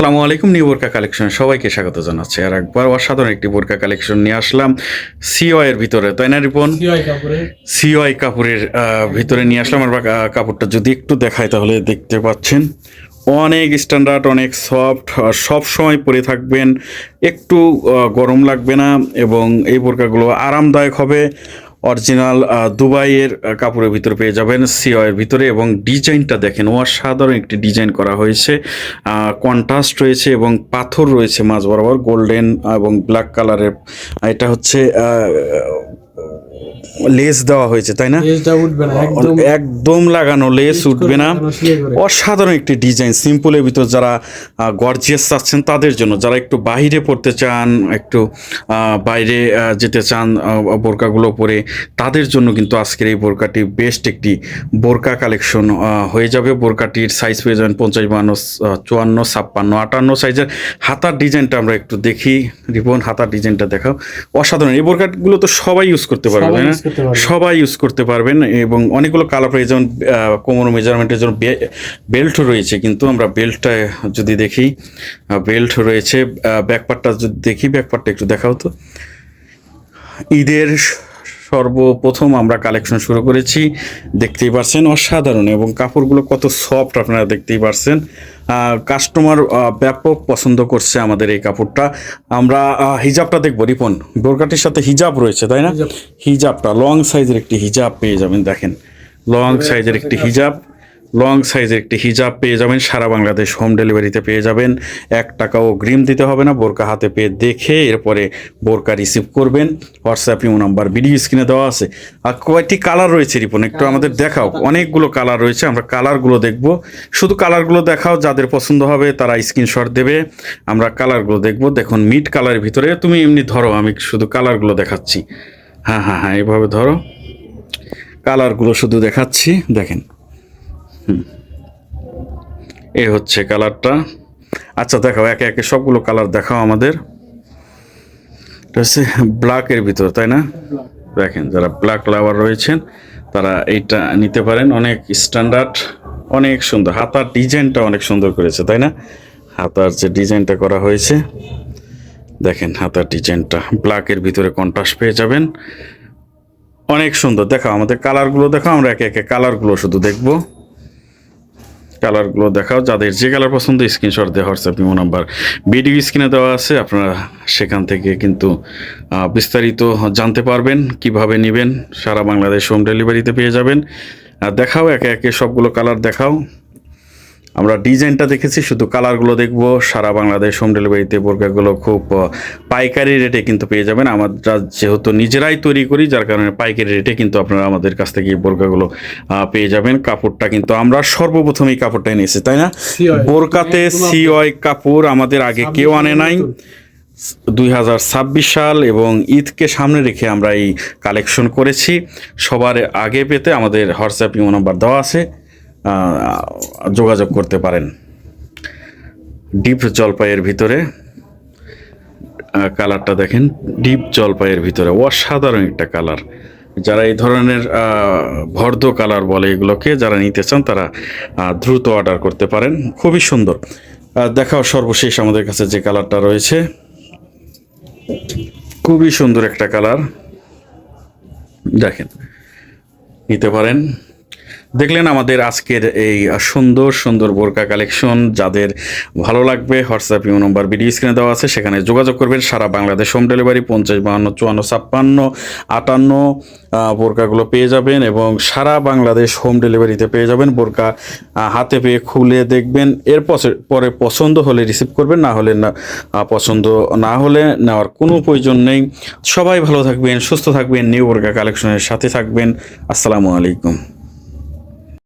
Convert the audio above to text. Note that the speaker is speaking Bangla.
সালামু আলাইকুম নিউ বোরকা কালেকশন সবাইকে স্বাগত জানাচ্ছি। আর একবার অসাধারণ একটি বোরকা কালেকশন নিয়ে আসলাম সিওয়াই এর ভিতরে তাই না রিপন? সিওয়াই কাপড়ের। ভিতরে নিয়ে আসলাম। আর কাপড়টা যদি একটু দেখায় তাহলে দেখতে পাচ্ছেন অনেক স্ট্যান্ডার্ড অনেক সফট সব সময় পরে থাকবেন একটু গরম লাগবে না এবং এই বোরকাগুলো আরামদায়ক হবে। অরিজিনাল দুবাইয়ের কাপড়ের ভিতরে পেয়ে যাবেন সিওয়ের ভিতরে এবং ডিজাইনটা দেখেন, অসাধারণ একটি ডিজাইন করা হয়েছে। কন্ট্রাস্ট রয়েছে এবং পাথর রয়েছে মাঝ বরাবর গোল্ডেন এবং ব্ল্যাক কালারের এটা হচ্ছে লেস দেওয়া হয়েছে তাই না? একদম লাগানো লেস উঠবে না। অসাধারণ একটি ডিজাইন সিম্পলের ভিতর যারা গর্জিয়াস চাচ্ছেন তাদের জন্য। যারা একটু বাইরে পড়তে চান একটু বাইরে যেতে চান বোরকাগুলো পরে তাদের জন্য কিন্তু আজকের এই বোরকাটি বেস্ট একটি বোরকা কালেকশন হয়ে যাবে। বোরকাটির সাইজ পেয়ে যাবেন পঞ্চাশ বান্ন চুয়ান্ন ছাপ্পান্ন আটান্ন সাইজের হাতার ডিজাইনটা আমরা একটু দেখি। রিপন হাতার ডিজাইনটা দেখাও। অসাধারণ। এই বোরকাগুলো তো সবাই ইউজ করতে পারবে তাই না। সবাই ইউজ করতে পারবেন এবং অনেকগুলো কালার পেয়ে যেমন কোমর মেজারমেন্টের জন্য বেল্ট রয়েছে, কিন্তু আমরা বেল্টটা যদি দেখি বেল্ট রয়েছে ব্যাকপারটা যদি দেখি ব্যাকপারটা একটু দেখাও তো। ঈদের সর্বপ্রথম আমরা কালেকশন শুরু করেছি। দেখতেই পারছেন অসাধারণ এবং কাপড়গুলো কত সফট আপনারা দেখতেই পারছেন। কাস্টমার ব্যাপক পছন্দ করছে আমাদের এই কাপড়টা। আমরা হিজাবটা দেখব রিপন। বোরকাটির সাথে হিজাব রয়েছে তাই না? হিজাবটা লং সাইজের একটি হিজাব পেয়ে যাবেন দেখেন। লং সাইজের একটি হিজাব। লং সাইজের একটি হিজাব পেয়ে যাবেন সারা বাংলাদেশ হোম ডেলিভারিতে পেয়ে যাবেন। এক টাকাও গ্রিম দিতে হবে না বোরকা হাতে পেয়ে দেখে এরপরে বোরকা রিসিভ করবেন। হোয়াটসঅ্যাপ ইমো নাম্বার ভিডিও স্ক্রিনে দেওয়া আছে। আর কয়েকটি কালার রয়েছে রিপন একটু আমাদের দেখাও। অনেকগুলো কালার রয়েছে আমরা কালারগুলো দেখব। শুধু কালারগুলো দেখাও যাদের পছন্দ হবে তারা স্ক্রিনশট দেবে। আমরা কালারগুলো দেখব। দেখুন মিড কালারের ভিতরে তুমি এমনি ধরো আমি শুধু কালারগুলো দেখাচ্ছি। হ্যাঁ হ্যাঁ হ্যাঁ এইভাবে ধরো। কালারগুলো শুধু দেখাচ্ছি দেখেন। এ হচ্ছে কালারটা। আচ্ছা দেখাও, একে একে সবগুলো কালার দেখাও আমাদের। হচ্ছে ব্ল্যাকের ভিতর, তাই না? দেখেন, যারা ব্ল্যাক লাভার রয়েছেন, তারা এইটা নিতে পারেন। অনেক স্ট্যান্ডার্ড অনেক সুন্দর। হাতার ডিজাইনটা অনেক সুন্দর করেছে, তাই না? হাতার যে ডিজাইনটা করা হয়েছে, দেখেন হাতার ডিজাইনটা ব্ল্যাকের ভিতরে কন্ট্রাস্ট পেয়ে যাবেন। অনেক সুন্দর। দেখাও আমাদের কালারগুলো দেখাও, আমরা একে একে কালারগুলো শুধু দেখব। কালারগুলো দেখাও। যাদের যে কালার পছন্দ স্ক্রিনশট দেওয়া হোয়াটসঅ্যাপ ইমো নাম্বার ভিডিও স্ক্রিনে দেওয়া আছে। আপনারা সেখান থেকে কিন্তু বিস্তারিত জানতে পারবেন, কীভাবে নেবেন। সারা বাংলাদেশ হোম ডেলিভারিতে পেয়ে যাবেন। দেখাও, একে একে সবগুলো কালার দেখাও। আমরা ডিজাইনটা দেখেছি শুধু কালারগুলো দেখব। সারা বাংলাদেশ হোম ডেলিভারিতে বোরকাগুলো খুব পাইকারি রেটে কিন্তু পেয়ে যাবেন। আমরা যেহেতু নিজেরাই তৈরি করি যার কারণে পাইকারি রেটে কিন্তু আপনারা আমাদের কাছ থেকে এই বোরকাগুলো পেয়ে যাবেন। কাপড়টা কিন্তু আমরা সর্বপ্রথম এই কাপড়টা এনেছি তাই না? বোরকাতে সিওয়াই কাপড় আমাদের আগে কেউ আনে নাই। দুই হাজার ছাব্বিশ সাল এবং ঈদকে সামনে রেখে আমরা এই কালেকশন করেছি। সবার আগে পেতে আমাদের হোয়াটসঅ্যাপ ইমো নাম্বার দেওয়া আছে। যোগাযোগ করতে পারেন। ডিপ জলপাইয়ের ভিতরে কালারটা দেখেন, ডিপ জলপাইয়ের ভিতরে, অসাধারণ একটা কালার। যারা এই ধরনের ভর্দ কালার বলে এগুলোকে যারা নিতে চান, তারা দ্রুত অর্ডার করতে পারেন। খুবই সুন্দর। দেখাও সর্বশেষ আমাদের কাছে যে কালারটা রয়েছে। খুবই সুন্দর একটা কালার। দেখেন, নিতে পারেন। দেখলেন আমাদের আজকের এই সুন্দর সুন্দর বোরকা কালেকশন। যাদের ভালো লাগবে, হোয়াটসঅ্যাপ ইউ নম্বর, ভিডিও স্ক্রিনে দেওয়া আছে, সেখানে যোগাযোগ করবেন। সারা বাংলাদেশ হোম ডেলিভারি, পঞ্চাশ বাহান্ন, চুয়ান্ন, ছাপ্পান্ন, আটান্ন বোরকাগুলো পেয়ে যাবেন এবং সারা বাংলাদেশ হোম ডেলিভারিতে পেয়ে যাবেন বোরকা হাতে পেয়ে খুলে দেখবেন। এর পরে পছন্দ হলে রিসিভ করবেন, না হলে না পছন্দ না হলে নেওয়ার কোনো প্রয়োজন নেই। সবাই ভালো থাকবেন, সুস্থ থাকবেন, নিউ বোরকা কালেকশনের সাথে থাকবেন। আসসালামু আলাইকুম।